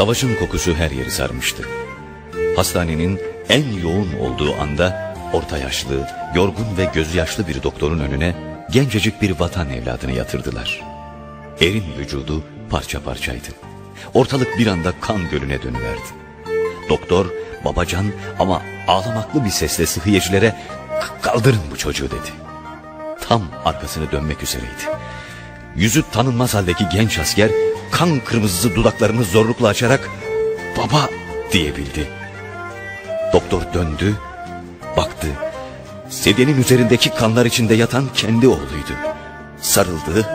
Savaşın kokusu her yeri sarmıştı. Hastanenin en yoğun olduğu anda orta yaşlı, yorgun ve gözü yaşlı bir doktorun önüne gencecik bir vatan evladını yatırdılar. Erin vücudu parça parçaydı. Ortalık bir anda kan gölüne dönüverdi. Doktor babacan ama ağlamaklı bir sesle sıhhiyecilere kaldırın bu çocuğu dedi. Tam arkasını dönmek üzereydi. Yüzü tanınmaz haldeki genç asker kan kırmızısı dudaklarını zorlukla açarak baba diyebildi. Doktor döndü, baktı. Sedyenin üzerindeki kanlar içinde yatan kendi oğluydu. Sarıldı,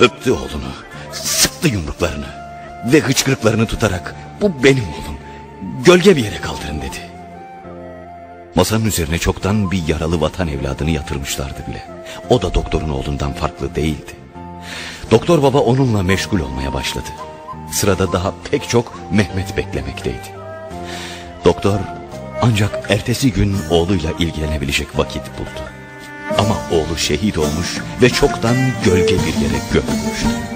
öptü oğlunu, sıktı yumruklarını ve hıçkırıklarını tutarak bu benim oğlum, gölge bir yere kaldırın dedi. Masanın üzerine çoktan bir yaralı vatan evladını yatırmışlardı bile. O da doktorun oğlundan farklı değildi. Doktor baba onunla meşgul olmaya başladı. Sırada daha pek çok Mehmet beklemekteydi. Doktor ancak ertesi gün oğluyla ilgilenebilecek vakit buldu. Ama oğlu şehit olmuş ve çoktan gölge bir yere gömülmüştü.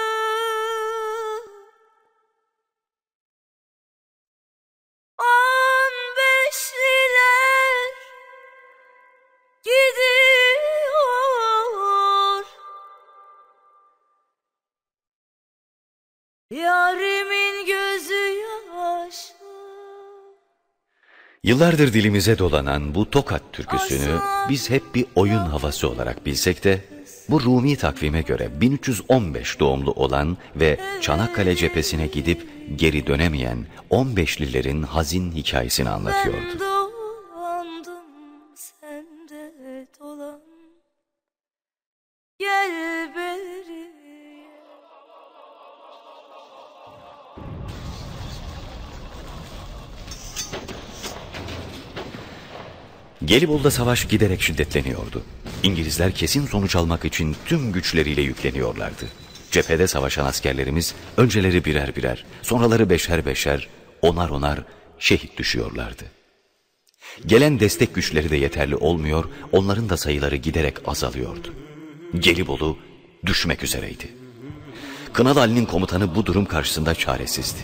Yıllardır dilimize dolanan bu Tokat türküsünü biz hep bir oyun havası olarak bilsek de bu Rumi takvime göre 1315 doğumlu olan ve Çanakkale cephesine gidip geri dönemeyen 15'lilerin hazin hikayesini anlatıyordu. Gelibolu'da savaş giderek şiddetleniyordu. İngilizler kesin sonuç almak için tüm güçleriyle yükleniyorlardı. Cephede savaşan askerlerimiz önceleri birer birer, sonraları beşer beşer, onar onar şehit düşüyorlardı. Gelen destek güçleri de yeterli olmuyor, onların da sayıları giderek azalıyordu. Gelibolu düşmek üzereydi. Kınalı Ali'nin komutanı bu durum karşısında çaresizdi.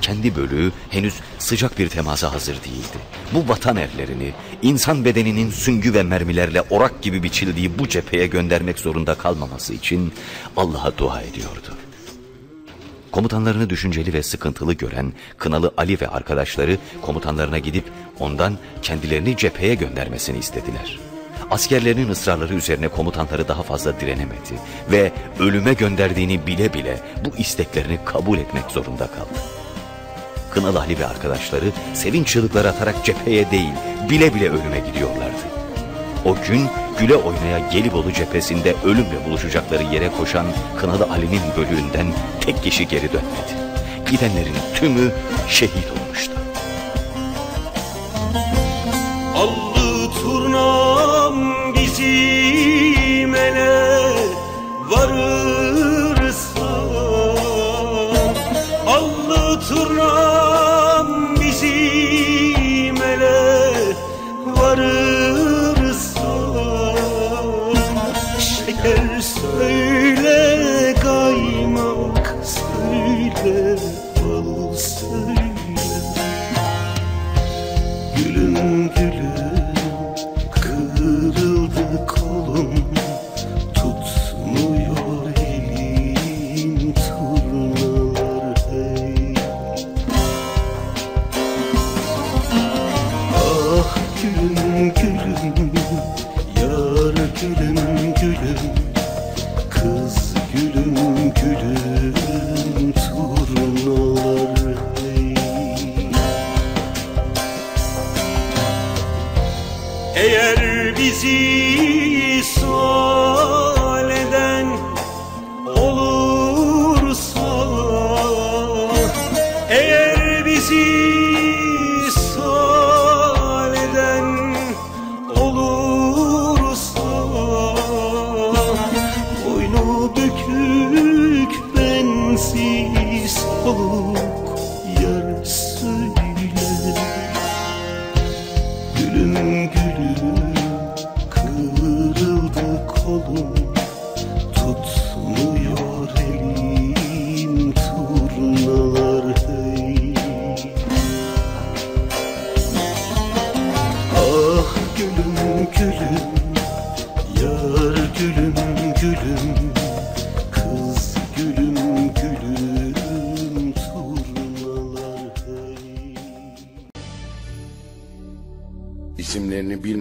Kendi bölüğü henüz sıcak bir temasa hazır değildi. Bu vatan erlerini insan bedeninin süngü ve mermilerle orak gibi biçildiği bu cepheye göndermek zorunda kalmaması için Allah'a dua ediyordu. Komutanlarını düşünceli ve sıkıntılı gören Kınalı Ali ve arkadaşları komutanlarına gidip ondan kendilerini cepheye göndermesini istediler. Askerlerinin ısrarları üzerine komutanları daha fazla direnemedi ve ölüme gönderdiğini bile bile bu isteklerini kabul etmek zorunda kaldı. Kınalı Ali ve arkadaşları sevinç çığlıkları atarak cepheye değil bile bile ölüme gidiyorlardı. O gün güle oynaya Gelibolu cephesinde ölümle buluşacakları yere koşan Kınalı Ali'nin bölüğünden tek kişi geri dönmedi. Gidenlerin tümü şehit olmuştu. Allı turnam bizim can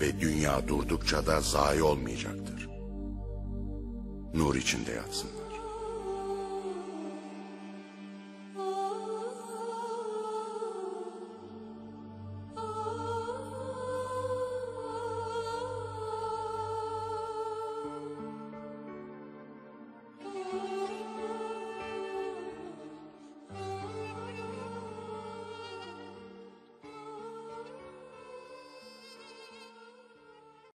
ve dünya durdukça da zayi olmayacaktır. Nur içinde yatsın.